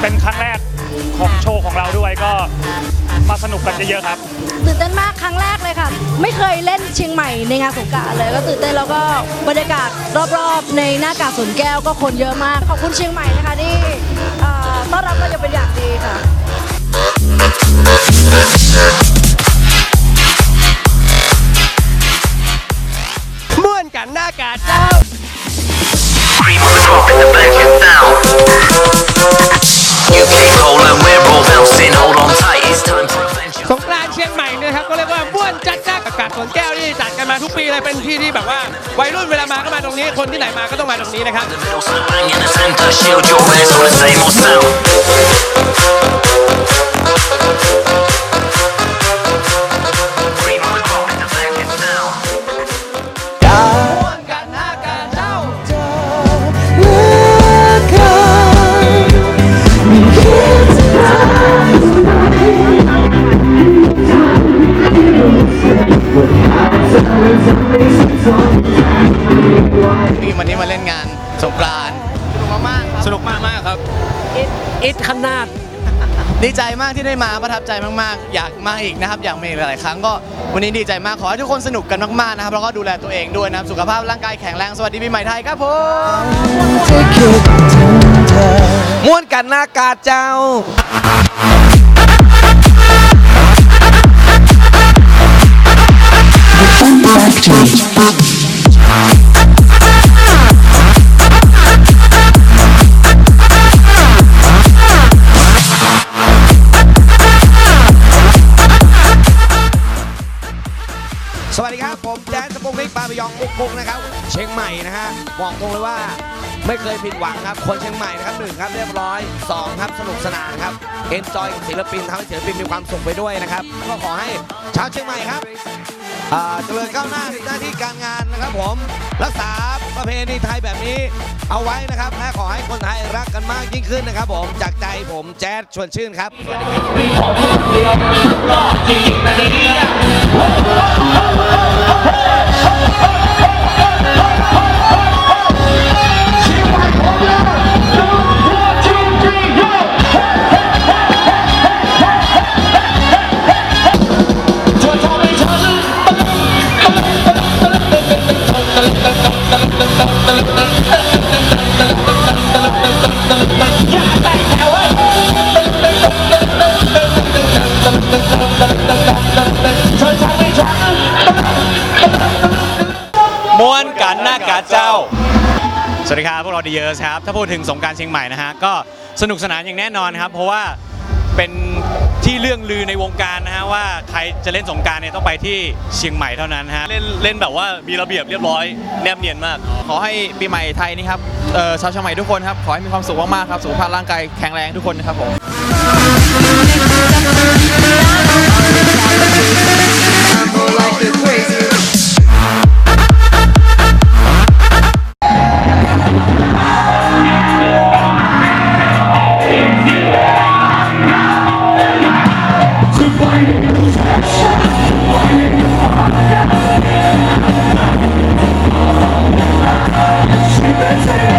เป็นครั้งแรกของโชว์ของเราด้วยก็มาสนุกกันเยอะๆครับ ตื่นเต้นมากครั้งแรกเลยค่ะ ไม่เคยเล่นเชียงใหม่ในงานสงกรารเลย ก็ตื่นเต้นแล้วก็บรรยากาศรอบๆ ในหน้ากาสวนแก้วก็คนเยอะมาก ขอบคุณเชียงใหม่นะคะที่เอ่อต้อนรับเราอย่างเป็นอย่างดีค่ะ ม่วนกันหน้ากาเจ้า กปีเลยเป็นที่ที่แบบว่าวัยรุ่นเวลามาก็มาตรงนี้ คนที่ไหนมาก็ต้องมาตรงนี้นะครับ มาเล่นงานสงกรานต์สนุกมากๆสนุกมากมากๆครับอิดขนาดดีใจมากที่ได้มาประทับใจมากๆ อยากมาอีกนะครับ อยากมาอีกหลายๆครั้งก็วันนี้ดีใจมากขอให้ทุกคนสนุกกันมากๆนะครับแล้วก็ดูแลตัวเองด้วยนะครับสุขภาพร่างกายแข็งแรงสวัสดีปีใหม่ไทยครับผมม่วนกันหน้ากาเจ้า สวัสดีครับผมแจ๊สสปุกนิกปาปยองปุกปุกนะครับ เชียงใหม่นะฮะบอกตรงเลยว่าไม่เคยผิดหวังครับ คนเชียงใหม่นะครับหนึ่งครับเรียบร้อยสองครับสนุกสนานครับเอนจอยกับศิลปินทำให้ศิลปินมีความสุขไปด้วยนะครับก็ขอให้ชาวเชียงใหม่ครับอ่าเจริญก้าวหน้าในหน้าที่การงานนะครับผม รักษาประเพณีไทยแบบนี้ เอาไว้นะครับและขอให้คนไทยรักกันมากยิ่งขึ้นนะครับ ผมจากใจผมแจ๊ดชวนชื่นครับ เจ้า สวัสดีครับพวกเราดีเยอร์ครับ ถ้าพูดถึงสงการเชียงใหม่นะฮะ ก็สนุกสนานอย่างแน่นอนครับ เพราะว่าเป็นที่เรื่องลือในวงการนะฮะว่าใครจะเล่นสงการเนี่ยต้องไปที่เชียงใหม่เท่านั้นฮะ เล่นเล่นแบบว่ามีระเบียบเรียบร้อยแนบเนียนมาก ขอให้ปีใหม่ไทยนี่ครับเอ่อชาวเชียงใหม่ทุกคนครับ ขอให้มีความสุขมากๆครับสุขภาพร่างกายแข็งแรงทุกคนนะครับผม like you crazy. Let's